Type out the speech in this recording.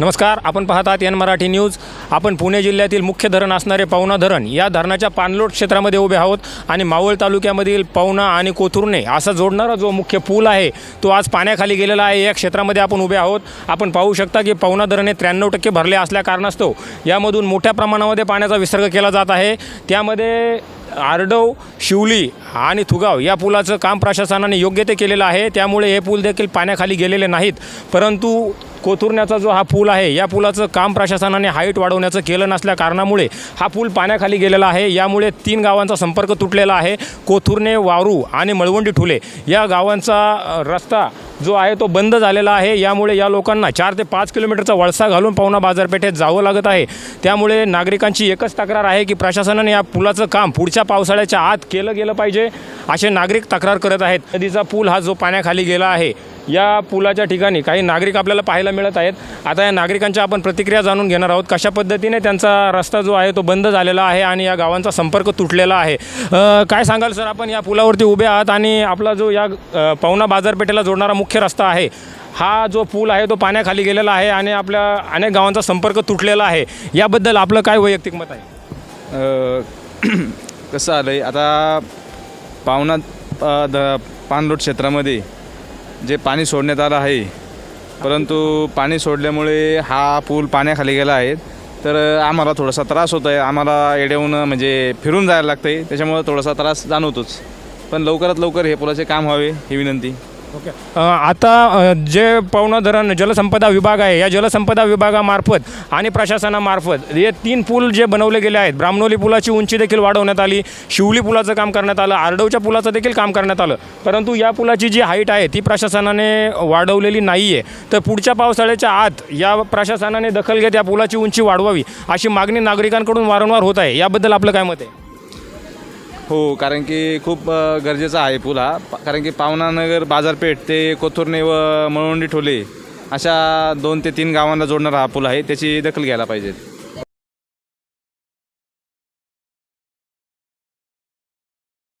नमस्कार आपण पाहतात एन मराठी न्यूज. आपण पुणे जिल्ह्यातील मुख्य धरण असणारे पवना धरण या धरणाच्या पाणलोट क्षेत्रामध्ये उभे आहोत आणि मावळ तालुक्यामधील पवना आणि कोथुर्णे असा जोडणारा जो मुख्य पूल आहे तो आज पाण्याखाली गेलेला आहे. या क्षेत्रामध्ये आपण उभे आहोत. आपण पाहू शकता की पवना धरण हे त्र्याण्णव टक्के भरले असल्या कारणास्तव यामधून मोठ्या प्रमाणामध्ये पाण्याचा विसर्ग केला जात आहे. त्यामध्ये आरडव शिवली आणि थुगाव या पुलाचं काम प्रशासनाने योग्य ते केलेलं आहे. त्यामुळे हे पूल देखील पाण्याखाली गेलेले नाहीत. परंतु कोथुरण्याचा जो हा पूल आहे या पुलाचं काम प्रशासनाने हाईट वाढवण्याचं केलं नसल्या कारणामुळे हा पूल पाण्याखाली गेलेला आहे. यामुळे तीन गावांचा संपर्क तुटलेला आहे. कोथुरणे वारू आणि मळवंडी ठुले या गावांचा रस्ता जो आहे तो बंद झालेला आहे. यामुळे या लोकांना चार ते पाच किलोमीटरचा वळसा घालून पाहुणा बाजारपेठेत जावं लागत आहे. त्यामुळे नागरिकांची एकच तक्रार आहे की प्रशासनाने या पुलाचं काम पुढच्या पावसाळ्याच्या आत केलं गेलं पाहिजे असे नागरिक तक्रार करत आहेत. नदीचा पूल हा जो पाण्याखाली गेला आहे या पुलाच्या ठिकाणी काही नागरिक आपल्याला पाहायला मिळत आहेत. आता या नागरिकांच्या आपण प्रतिक्रिया जाणून घेणार आहोत. कशा पद्धतीने त्यांचा रस्ता जो आहे तो बंद झालेला आहे आणि या गावांचा संपर्क तुटलेला आहे? काय सांगाल सर आपण? या पुलावरती उभे आहात आणि आपला जो या पवना बाजारपेठेला जोडणारा मुख्य रस्ता आहे हा जो पूल आहे तो पाण्याखाली गेलेला आहे आणि आपल्या अनेक गावांचा संपर्क तुटलेला आहे. याबद्दल आपलं काय वैयक्तिक मत आहे? कसं आलं आहे आता पावना द पाणलोट क्षेत्रामध्ये जे पाणी सोडण्यात आलं आहे परंतु पाणी सोडल्यामुळे हा पूल पाण्याखाली गेला आहे. तर आम्हाला थोडासा त्रास होत आहे आम्हाला येऊन म्हणजे फिरून जायला लागतं आहे त्याच्यामुळं थोडासा त्रास जाणवतोच. पण लवकरात लवकर हे पुलाचे काम व्हावे ही विनंती. ओके अ, आता अ, जे पवना धरण जलसंपदा विभाग आहे या जलसंपदा विभागामार्फत आणि प्रशासनामार्फत हे तीन पूल जे बनवले गेले आहेत ब्राह्मणोली पुलाची उंची देखील वाढवण्यात आली शिवली पुलाचं काम करण्यात आलं आरडवच्या पुलाचं देखील काम करण्यात आलं. परंतु या पुलाची जी हाईट आहे ती प्रशासनाने वाढवलेली नाही आहे तर पुढच्या पावसाळ्याच्या आत या प्रशासनाने दखल घेत या पुलाची उंची वाढवावी अशी मागणी नागरिकांकडून वारंवार होत आहे. याबद्दल आपलं काय मत आहे? हो कारण की खूप अ, गरजेचा आहे पूल हा. प कारण की पावनानगर बाजारपेठ ते कोथुर्णे व मळवंडी ठोले अशा दोन ते तीन गावांना जोडणारा हा पूल आहे. त्याची दखल घ्यायला पाहिजे.